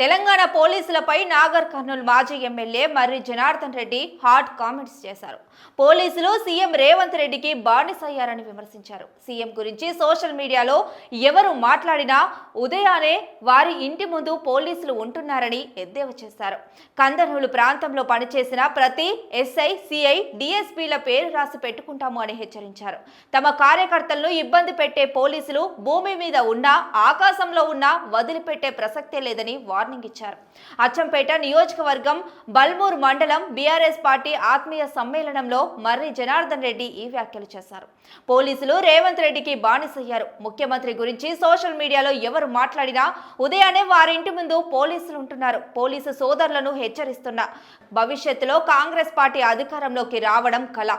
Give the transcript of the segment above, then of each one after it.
తెలంగాణ పోలీసులపై నాగర్ కర్నూలు మాజీ MLA Marri Janardhan Reddy hot comments చేశారు. పోలీసులు సీఎం రేవంత్ రెడ్డికి బానిసయ్యారని విమర్శించారు. సీఎం గురించి సోషల్ మీడియాలో ఎవరు మాట్లాడినా ఉదయానే వారి ఇంటి ముందు పోలీసులు ఉంటున్నారని ఎద్దేవా చేశారు. కందనూలు ప్రాంతంలో పనిచేసిన ప్రతి ఎస్ఐ సిఐ డిఎస్పీల పేరు రాసి పెట్టుకుంటాము అని హెచ్చరించారు. తమ కార్యకర్తలను ఇబ్బంది పెట్టే పోలీసులు భూమి మీద ఉన్నా ఆకాశంలో ఉన్నా వదిలిపెట్టే ప్రసక్తే లేదని వార్నింగ్ ఇచ్చారు. అచ్చంపేట నియోజకవర్గం బల్మూర్ మండలం బీఆర్ఎస్ పార్టీ ఆత్మీయ సమ్మేళనంలో మర్రి జనార్దన్ రెడ్డి ఈ వ్యాఖ్యలు చేశారు. పోలీసులు రేవంత్ రెడ్డికి బానిసయ్యారు. ముఖ్యమంత్రి గురించి సోషల్ మీడియాలో ఎవరు మాట్లాడినా ఉదయాన్నే వారింటి ముందు పోలీసులు ఉంటున్నారు. పోలీసు సోదరులను హెచ్చరిస్తున్నా. భవిష్యత్తులో కాంగ్రెస్ పార్టీ అధికారంలోకి రావడం కల.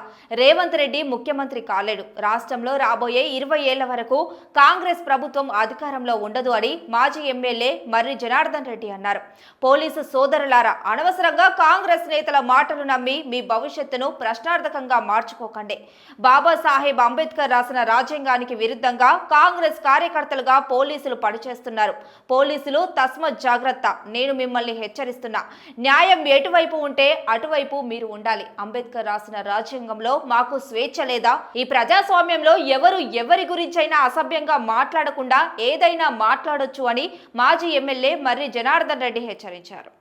రేవంత్ రెడ్డి ముఖ్యమంత్రి కాలేడు. రాష్ట్రంలో రాబోయే ఇరవై ఏళ్ళ వరకు కాంగ్రెస్ ప్రభుత్వం అధికారంలో ఉండదు అని మాజీ ఎమ్మెల్యే మర్రి జనార్దన్ రెడ్డి అన్నారు. పోలీసు సోదరులారా అనవసరంగా కాంగ్రెస్ నేతల మాటలు నమ్మి మీ భవిష్యత్తును ప్రశ్నార్థకంగా మార్చుకోకండి. బాబాసాహెబ్ అంబేద్కర్ రాసిన రాజ్యాంగానికి విరుద్ధంగా కాంగ్రెస్ కార్యకర్తలుగా పోలీసులు పనిచేస్తున్నారు. పోలీసులు తస్మత్ జాగ్రత్త నేను మిమ్మల్ని హెచ్చరిస్తున్నా. న్యాయం ఎటువైపు ఉంటే అటువైపు మీరు ఉండాలి. అంబేద్కర్ రాసిన రాజ్యాంగంలో మాకు స్వేచ్ఛ లేదా? ఈ ప్రజాస్వామ్యంలో ఎవరు ఎవరి గురించైనా అసభ్యంగా మాట్లాడకుండా ఏదైనా మాట్లాడొచ్చు అని మాజీ ఎమ్మెల్యే మర్రి జనార్దన్ రెడ్డి హెచ్చరించారు.